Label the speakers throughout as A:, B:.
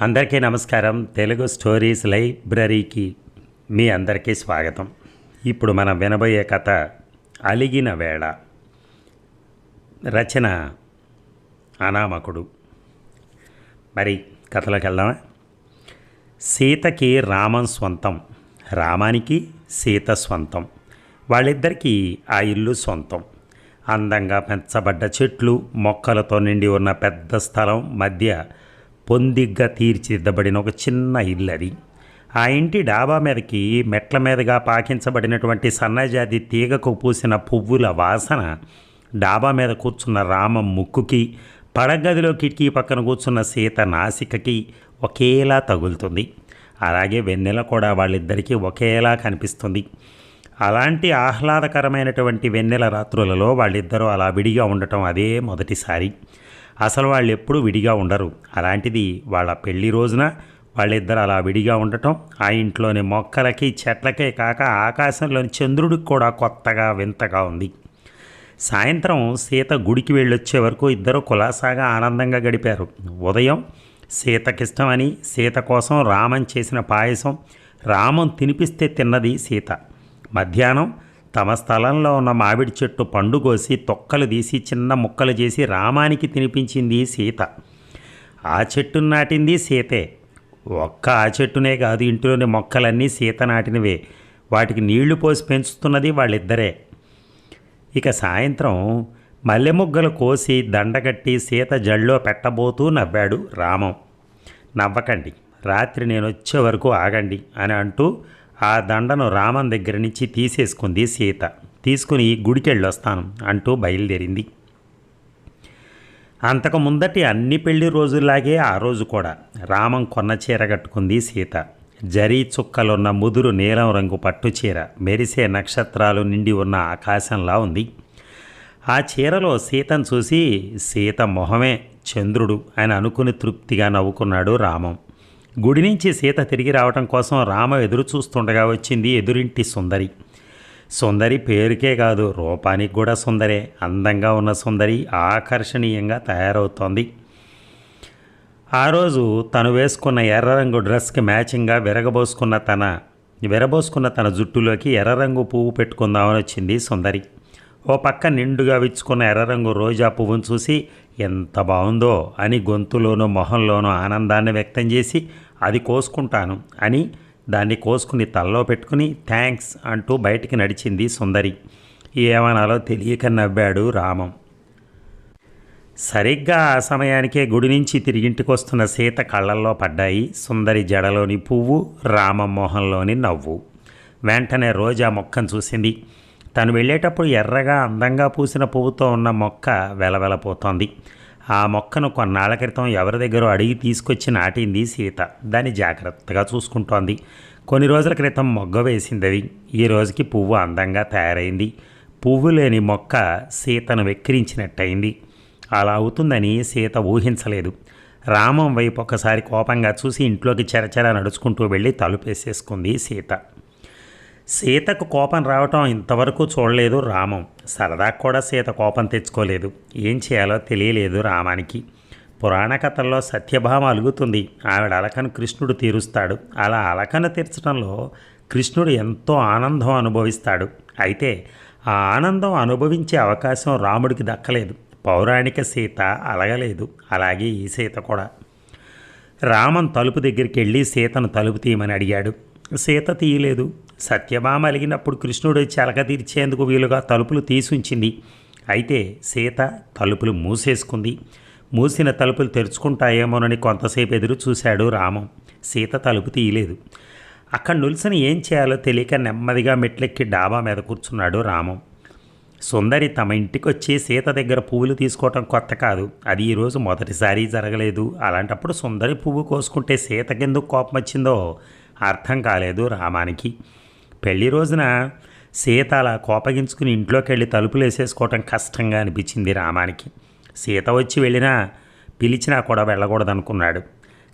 A: అందరికీ నమస్కారం. తెలుగు స్టోరీస్ లైబ్రరీకి మీ అందరికీ స్వాగతం. ఇప్పుడు మనం వినబోయే కథ అలిగిన వేళ. రచన అనామకుడు. మరి కథలోకి వెళ్దామా? సీతకి రామం స్వంతం రామానికి సీత స్వంతం వాళ్ళిద్దరికీ ఆ ఇల్లు సొంతం. అందంగా పెంచబడ్డ చెట్లు మొక్కలతో నిండి ఉన్న పెద్ద స్థలం మధ్య పొందిగ్గా తీర్చిదిద్దబడిన ఒక చిన్న ఇల్లు అది. ఆ ఇంటి డాబా మీదకి మెట్ల మీదుగా పాకించబడినటువంటి సన్నజాతి తీగకు పూసిన పువ్వుల వాసన డాబా మీద కూర్చున్న రామం ముక్కుకి పడగదిలో కిటికీ పక్కన కూర్చున్న సీత నాసికకి ఒకేలా తగులుతుంది. అలాగే వెన్నెల కూడా వాళ్ళిద్దరికీ ఒకేలా కనిపిస్తుంది. అలాంటి ఆహ్లాదకరమైనటువంటి వెన్నెల రాత్రులలో వాళ్ళిద్దరూ అలా విడిగా ఉండటం అదే మొదటిసారి. అసలు వాళ్ళు ఎప్పుడూ విడిగా ఉండరు. అలాంటిది వాళ్ళ పెళ్ళి రోజున వాళ్ళిద్దరు అలా విడిగా ఉండటం ఆ ఇంట్లోని మొక్కలకి చెట్లకే కాక ఆకాశంలోని చంద్రుడికి కూడా కొత్తగా వింతగా ఉంది. సాయంత్రం సీత గుడికి వెళ్ళొచ్చే వరకు ఇద్దరు కులాసాగా ఆనందంగా గడిపారు. ఉదయం సీతకిష్టమని సీత కోసం రామం చేసిన పాయసం రామం తినిపిస్తే తిన్నది సీత. మధ్యాహ్నం తమ స్థలంలో ఉన్న మామిడి చెట్టు పండు కోసి తొక్కలు తీసి చిన్న ముక్కలు చేసి రామానికి తినిపించింది సీత. ఆ చెట్టు నాటింది సీతే. ఒక్క ఆ చెట్టునే కాదు ఇంట్లోని మొక్కలన్నీ సీత నాటినవే. వాటికి నీళ్ళు పోసి పెంచుతున్నది వాళ్ళిద్దరే. ఇక సాయంత్రం మల్లె ముగ్గలు కోసి దండగట్టి సీత జళ్ళో పెట్టబోతూ నవ్వాడు రామం. నవ్వకండి రాత్రి నేను వచ్చే వరకు ఆగండి అని అంటూ ఆ దండను రామన్ దగ్గర నుంచి తీసేసుకుంది సీత. తీసుకుని గుడికెళ్ళొస్తాను అంటూ బయలుదేరింది. అంతకు ముందటి అన్ని పెళ్ళి రోజుల్లాగే ఆ రోజు కూడా రామం కొన్న చీర కట్టుకుంది సీత. జరీ చుక్కలున్న ముదురు నీలం రంగు పట్టు చీర మెరిసే నక్షత్రాలు నిండి ఉన్న ఆకాశంలా ఉంది. ఆ చీరలో సీతను చూసి సీత మొహమే చంద్రుడు అని అనుకుని తృప్తిగా నవ్వుకున్నాడు రామం. గుడి నుంచి సీత తిరిగి రావటం కోసం రామ ఎదురు చూస్తుండగా వచ్చింది ఎదురింటి సుందరి. సుందరి పేరుకే కాదు రూపానికి కూడా సుందరే. అందంగా ఉన్న సుందరి ఆకర్షణీయంగా తయారవుతోంది. ఆ రోజు తను వేసుకున్న ఎర్ర రంగు డ్రెస్కి మ్యాచింగ్గా విరగబోసుకున్న తన విరబోసుకున్న తన జుట్టులోకి ఎర్ర రంగు పువ్వు పెట్టుకుందామని వచ్చింది సుందరి. ఓ పక్క నిండుగా విచ్చుకున్న ఎర్ర రంగు రోజా పువ్వును చూసి ఎంత బాగుందో అని గొంతులోనూ మొహంలోనూ ఆనందాన్ని వ్యక్తం చేసి అది కోసుకుంటాను అని దాన్ని కోసుకుని తల్లో పెట్టుకుని థ్యాంక్స్ అంటూ బయటికి నడిచింది సుందరి. ఏమనాలో తెలియక నవ్వాడు రామం. సరిగ్గా ఆ సమయానికే గుడి నుంచి తిరిగింటికి వస్తున్న సీత కళ్ళల్లో పడ్డాయి. సుందరి జడలోని పువ్వు రామం మొహంలోని నవ్వు. వెంటనే రోజా మొక్కను చూసింది. తను వెళ్ళేటప్పుడు ఎర్రగా అందంగా పూసిన పువ్వుతో ఉన్న మొక్క వెలవెలపోతోంది. ఆ మొక్కను కొన్నాళ్ళ క్రితం ఎవరి దగ్గర అడిగి తీసుకొచ్చి నాటింది సీత. దాన్ని జాగ్రత్తగా చూసుకుంటోంది. కొన్ని రోజుల క్రితం మొగ్గ వేసింది అది ఈ రోజుకి పువ్వు అందంగా తయారైంది. పువ్వు లేని మొక్క సీతను వెక్కిరించినట్టయింది. అలా అవుతుందని సీత ఊహించలేదు. రామం వైపు ఒకసారి కోపంగా చూసి ఇంట్లోకి చెరచెర నడుచుకుంటూ వెళ్ళి తలుపేసేసుకుంది సీత. సీతకు కోపం రావటం ఇంతవరకు చూడలేదు రామం. సరదా కూడా సీత కోపం తెచ్చుకోలేదు. ఏం చేయాలో తెలియలేదు రామానికి. పురాణ కథల్లో సత్యభామ అలుగుతుంది. ఆవిడ అలకను కృష్ణుడు తీరుస్తాడు. అలా అలకను తీర్చడంలో కృష్ణుడు ఎంతో ఆనందం అనుభవిస్తాడు. అయితే ఆ ఆనందం అనుభవించే అవకాశం రాముడికి దక్కలేదు. పౌరాణిక సీత అలగలేదు. అలాగే ఈ సీత కూడా. రామన్ తలుపు దగ్గరికి వెళ్ళి సీతను తలుపు తీయమని అడిగాడు. సీత తీయలేదు. సత్యభామ అలిగినప్పుడు కృష్ణుడు చెలక తీర్చేందుకు వీలుగా తలుపులు తీసుంచింది. అయితే సీత తలుపులు మూసేసుకుంది. మూసిన తలుపులు తెరుచుకుంటాయేమోనని కొంతసేపు ఎదురు చూశాడు రామం. సీత తలుపు తీయలేదు. అక్కడ నిల్చుని ఏం చేయాలో తెలియక నెమ్మదిగా మెట్లెక్కి డాబా మీద కూర్చున్నాడు రామం. సుందరి తమ ఇంటికి వచ్చి సీత దగ్గర పువ్వులు తీసుకోవటం కొత్త కాదు. అది ఈరోజు మొదటిసారి జరగలేదు. అలాంటప్పుడు సుందరి పువ్వు కోసుకుంటే సీతకెందుకు కోపం వచ్చిందో అర్థం కాలేదు రామానికి. పెళ్ళి రోజున సీత అలా కోపగించుకుని ఇంట్లోకి వెళ్ళి తలుపులు వేసేసుకోవటం కష్టంగా అనిపించింది రామానికి. సీత వచ్చి వెళ్ళినా పిలిచినా కూడా వెళ్ళకూడదనుకున్నాడు.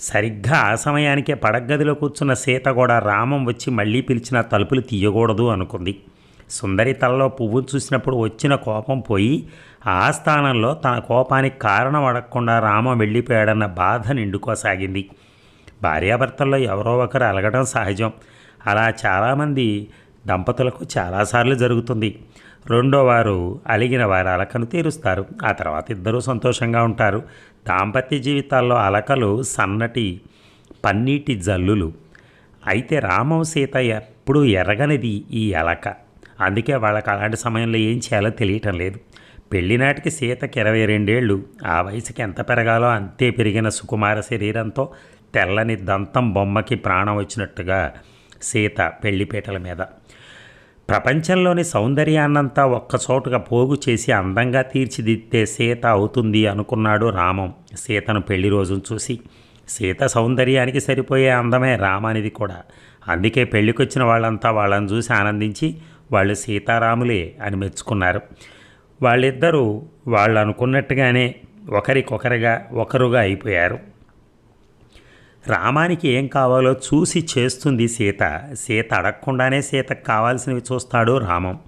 A: సరిగ్గా ఆ సమయానికే పడగదిలో కూర్చున్న సీత కూడా రామం వచ్చి మళ్ళీ పిలిచిన తలుపులు తీయకూడదు అనుకుంది. సుందరి తలలో పువ్వును చూసినప్పుడు వచ్చిన కోపం పోయి ఆ స్థానంలో తన కోపానికి కారణం అడగకుండా రామ వెళ్ళిపోయాడన్న బాధ నిండుకోసాగింది. భార్యాభర్తల్లో ఎవరో ఒకరు అలగడం సహజం. అలా చాలామంది దంపతులకు చాలాసార్లు జరుగుతుంది. రెండో వారు అలిగిన వారి అలకను తీరుస్తారు. ఆ తర్వాత ఇద్దరూ సంతోషంగా ఉంటారు. దాంపత్య జీవితాల్లో అలకలు సన్నటి పన్నీటి జల్లులు. అయితే రామం సీత ఎప్పుడూ ఎరగనిది ఈ అలక. అందుకే వాళ్ళకి అలాంటి సమయంలో ఏం చేయాలో తెలియటం లేదు. పెళ్ళినాటికి సీతకి ఇరవై రెండేళ్ళు. ఆ వయసుకి ఎంత పెరగాలో అంతే పెరిగిన సుకుమార శరీరంతో తెల్లని దంతం బొమ్మకి ప్రాణం వచ్చినట్టుగా సీత పెళ్ళిపీటల మీద. ప్రపంచంలోని సౌందర్యాన్నంతా ఒక్కచోటుగా పోగు చేసి అందంగా తీర్చిదిద్దే సీత అవుతుంది అనుకున్నాడు రామం సీతను పెళ్ళి రోజును చూసి. సీత సౌందర్యానికి సరిపోయే అందమే రామానిది కూడా. అందుకే పెళ్ళికొచ్చిన వాళ్ళంతా వాళ్ళని చూసి ఆనందించి వాళ్ళు సీతారాములే అని మెచ్చుకున్నారు. వాళ్ళిద్దరూ వాళ్ళు అనుకున్నట్టుగానే ఒకరికొకరుగా ఒకరుగా అయిపోయారు. రామానికి ఏం కావాలో చూసి చేస్తుంది సీత. సీత అడగకుండానే సీతకు కావాల్సినవి చూస్తాడు రామం.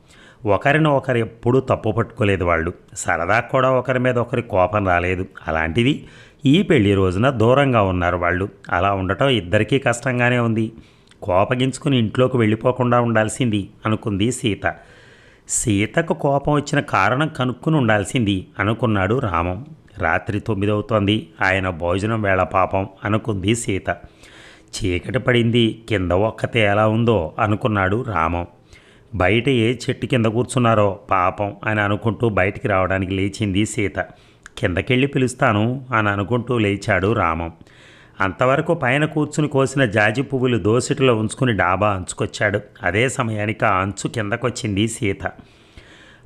A: ఒకరిని ఒకరు ఎప్పుడూ తప్పు పట్టుకోలేదు వాళ్ళు. సరదా కూడా ఒకరి మీద ఒకరి కోపం రాలేదు. అలాంటిది ఈ పెళ్ళి రోజున దూరంగా ఉన్నారు వాళ్ళు. అలా ఉండటం ఇద్దరికీ కష్టంగానే ఉంది. కోపగించుకుని ఇంట్లోకి వెళ్ళిపోకుండా ఉండాల్సింది అనుకుంది సీత. సీతకు కోపం వచ్చిన కారణం కనుక్కుని ఉండాల్సింది అనుకున్నాడు రామం. రాత్రి తొమ్మిదవుతోంది. ఆయన భోజనం వేళ పాపం అనుకుంది సీత. చీకటి పడింది. కింద ఒక్కతే ఎలా ఉందో అనుకున్నాడు రామం. బయట ఏ చెట్టు కింద కూర్చున్నారో పాపం అని అనుకుంటూ బయటికి రావడానికి లేచింది సీత. కిందకెళ్ళి పిలుస్తాను అని అనుకుంటూ లేచాడు రామం. అంతవరకు పైన కూర్చుని కోసిన జాజి పువ్వులు దోసిటిలో ఉంచుకుని డాబా అంచుకొచ్చాడు. అదే సమయానికి ఆ అంచు కిందకొచ్చింది సీత.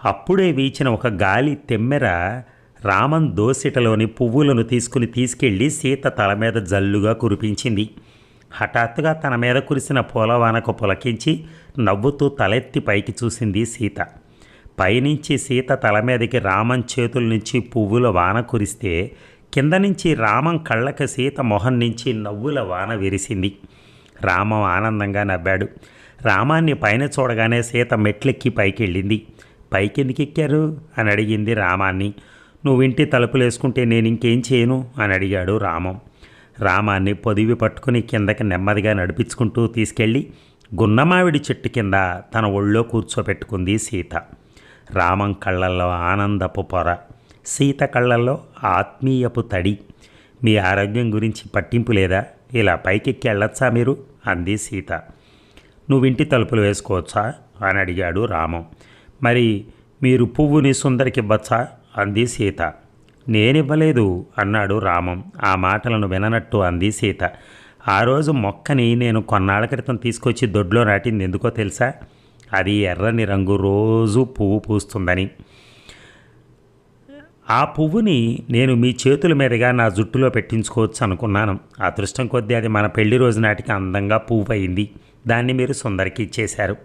A: అప్పుడే వీచిన ఒక గాలి తెమ్మెర రామన్ దోసిటలోని పువ్వులను తీసుకుని తీసుకెళ్ళి సీత తల మీద జల్లుగా కురిపించింది. హఠాత్తుగా తన మీద కురిసిన పూలవానకు పులకించి నవ్వుతూ తలెత్తి పైకి చూసింది సీత. పైనుంచి సీత తల మీదకి రామన్ చేతుల నుంచి పువ్వుల వాన కురిస్తే కింద నుంచి రామం కళ్ళకి సీత మొహం నుంచి నవ్వుల వాన విరిసింది. రామం ఆనందంగా నవ్వాడు. రామాన్ని పైన చూడగానే సీత మెట్లెక్కి పైకి వెళ్ళింది పైకి ఎందుకు ఎక్కారు? అని అడిగింది రామాన్ని. నువ్వు ఇంటి తలుపులు వేసుకుంటే నేను ఇంకేం చేయను? అని అడిగాడు రామం. రామాన్ని పొదివి పట్టుకుని కిందకి నెమ్మదిగా నడిపించుకుంటూ తీసుకెళ్ళి గున్నమావిడి చెట్టు కింద తన ఒళ్ళో కూర్చోపెట్టుకుంది సీత. రామం కళ్ళల్లో ఆనందపు పొర. సీత కళ్ళల్లో ఆత్మీయపు తడి. మీ ఆరోగ్యం గురించి పట్టింపు లేదా? ఇలా పైకెక్కి వెళ్ళొచ్చా మీరు? అంది సీత. నువ్వు ఇంటి తలుపులు వేసుకోవచ్చా? అని అడిగాడు రామం. మరి మీరు పువ్వుని సుందరికి ఇవ్వచ్చా? అంది సీత. నేనివ్వలేదు అన్నాడు రామం. ఆ మాటలను విననట్టు అంది సీత. ఆ రోజు మొక్కని నేను కొన్నాళ్ళ క్రితం తీసుకొచ్చి దొడ్లో నాటింది ఎందుకో తెలుసా? అది ఎర్రని రంగు రోజు పువ్వు పూస్తుందని. ఆ పువ్వుని నేను మీ చేతుల మీదుగా నా జుట్టులో పెట్టించుకోవచ్చు అనుకున్నాను. అదృష్టం కొద్దీ అది మన పెళ్ళి రోజు నాటికి అందంగా పువ్వు అయింది దాన్ని మీరు సుందరికి ఇచ్చేశారు.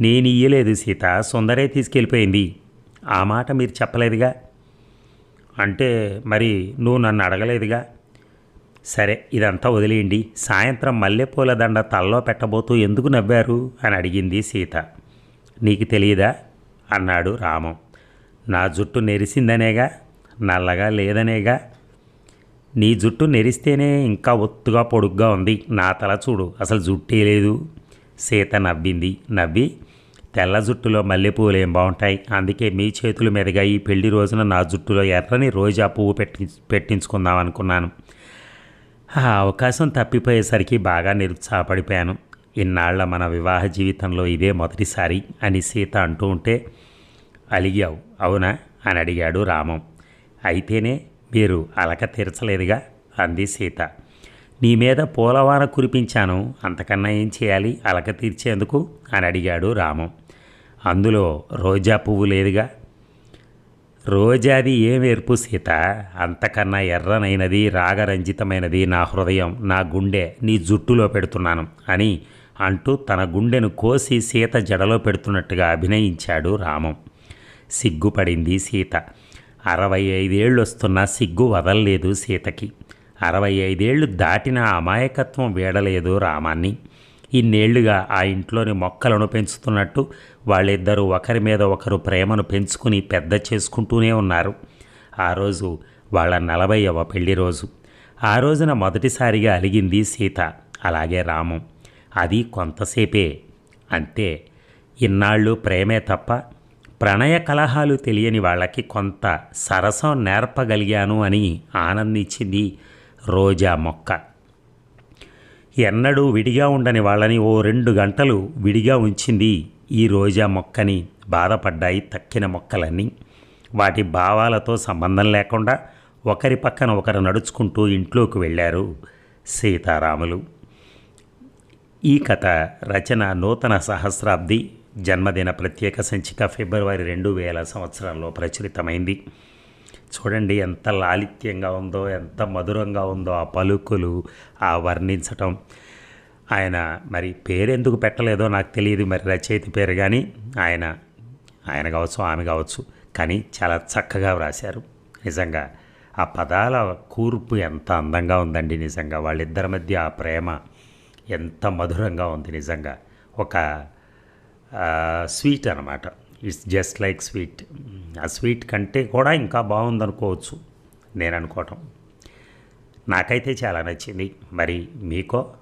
A: నేను ఇయ్యలేదు సీత. సుందరే తీసుకెళ్ళిపోయింది. ఆ మాట మీరు చెప్పలేదుగా? అంటే మరి నువ్వు నన్ను అడగలేదుగా? సరే ఇదంతా వదిలేయండి. సాయంత్రం మల్లెపూల దండ తల్లో పెట్టబోతూ ఎందుకు నవ్వారు? అని అడిగింది సీత. నీకు తెలియదా? అన్నాడు రామం. నా జుట్టు నెరిసిందనేగా? నల్లగా లేదనేగా? నీ జుట్టు నెరిస్తేనే ఇంకా ఒత్తుగా పొడుగ్గా ఉంది. నా తల చూడు అసలు జుట్టే లేదు. సీత నవ్వింది. నవ్వి తెల్ల జుట్టులో మల్లెపూలు ఏం బాగుంటాయి? అందుకే మీ చేతుల మీదుగా ఈ పెళ్ళి రోజున నా జుట్టులో ఎర్రని రోజా పువ్వు పెట్టి పెట్టించుకుందాం అనుకున్నాను. ఆ అవకాశం తప్పిపోయేసరికి బాగా నిరుత్సాహపడిపోయాను. ఇన్నాళ్ళ మన వివాహ జీవితంలో ఇదే మొదటిసారి అని సీత అంటూ ఉంటే అలిగావు అవునా? అని అడిగాడు రామం. అయితేనే మీరు అలక తీర్చలేదుగా? అంది సీత. నీ మీద పూలవాన కురిపించాను. అంతకన్నా ఏం చేయాలి? అలక తీర్చేందుకు? అని అడిగాడు రామం. అందులో రోజా పువ్వు లేదుగా? రోజాది ఏం ఎరుపు సీత? అంతకన్నా ఎర్రనైనది రాగరంజితమైనది నా హృదయం నా గుండె నీ జుట్టులో పెడుతున్నాను అని అంటూ తన గుండెను కోసి సీత జడలో పెడుతున్నట్టుగా అభినయించాడు రామం. సిగ్గుపడింది సీత. అరవై ఐదేళ్ళు వస్తున్న సిగ్గు వదలలేదు సీతకి. అరవై ఐదేళ్ళు దాటిన అమాయకత్వం వీడలేదు రామాన్ని. ఇన్నేళ్ళుగా ఆ ఇంట్లోని మొక్కలను పెంచుతున్నట్టు వాళ్ళిద్దరూ ఒకరి మీద ఒకరు ప్రేమను పెంచుకుని పెద్ద చేసుకుంటూనే ఉన్నారు. ఆ రోజు వాళ్ళ నలభైవ పెళ్ళి రోజు. ఆ రోజున మొదటిసారిగా అలిగింది సీత అలాగే రామం. అది కొంతసేపే. అంతే ఇన్నాళ్ళు ప్రేమే తప్ప ప్రణయ కలహాలు తెలియని వాళ్ళకి కొంత సరసం నేర్పగలిగాను అని ఆనందించింది రోజా మొక్క. ఎన్నడూ విడిగా ఉండని వాళ్ళని ఓ రెండు గంటలు విడిగా ఉంచింది ఈ రోజా మొక్కని. బాధపడ్డాయి తక్కిన మొక్కలన్నీ. వాటి భావాలతో సంబంధం లేకుండా ఒకరి పక్కన ఒకరు నడుచుకుంటూ ఇంట్లోకి వెళ్ళారు సీతారాములు. ఈ కథ రచన నూతన సహస్రాబ్ది జన్మదిన ప్రత్యేక సంచిక ఫిబ్రవరి రెండు వేల సంవత్సరంలో ప్రచురితమైంది. చూడండి ఎంత లాలిత్యంగా ఉందో ఎంత మధురంగా ఉందో ఆ పలుకులు ఆ వర్ణించటం. ఆయన మరి పేరెందుకు పెట్టలేదో నాకు తెలియదు మరి రచయిత పేరు కానీ ఆయన ఆయన కావచ్చు ఆమె కావచ్చు కానీ చాలా చక్కగా వ్రాశారు. నిజంగా ఆ పదాల కూర్పు ఎంత అందంగా ఉందండి నిజంగా. వాళ్ళిద్దరి మధ్య ఆ ప్రేమ ఎంత మధురంగా ఉంది నిజంగా. ఒక స్వీట్ అనమాట ఇట్స్ జస్ట్ లైక్ స్వీట్ ఆ స్వీట్ కంటే కూడా ఇంకా బాగుందనుకోవచ్చు నేను అనుకోవటం. నాకైతే చాలా నచ్చింది. మరి మీకో?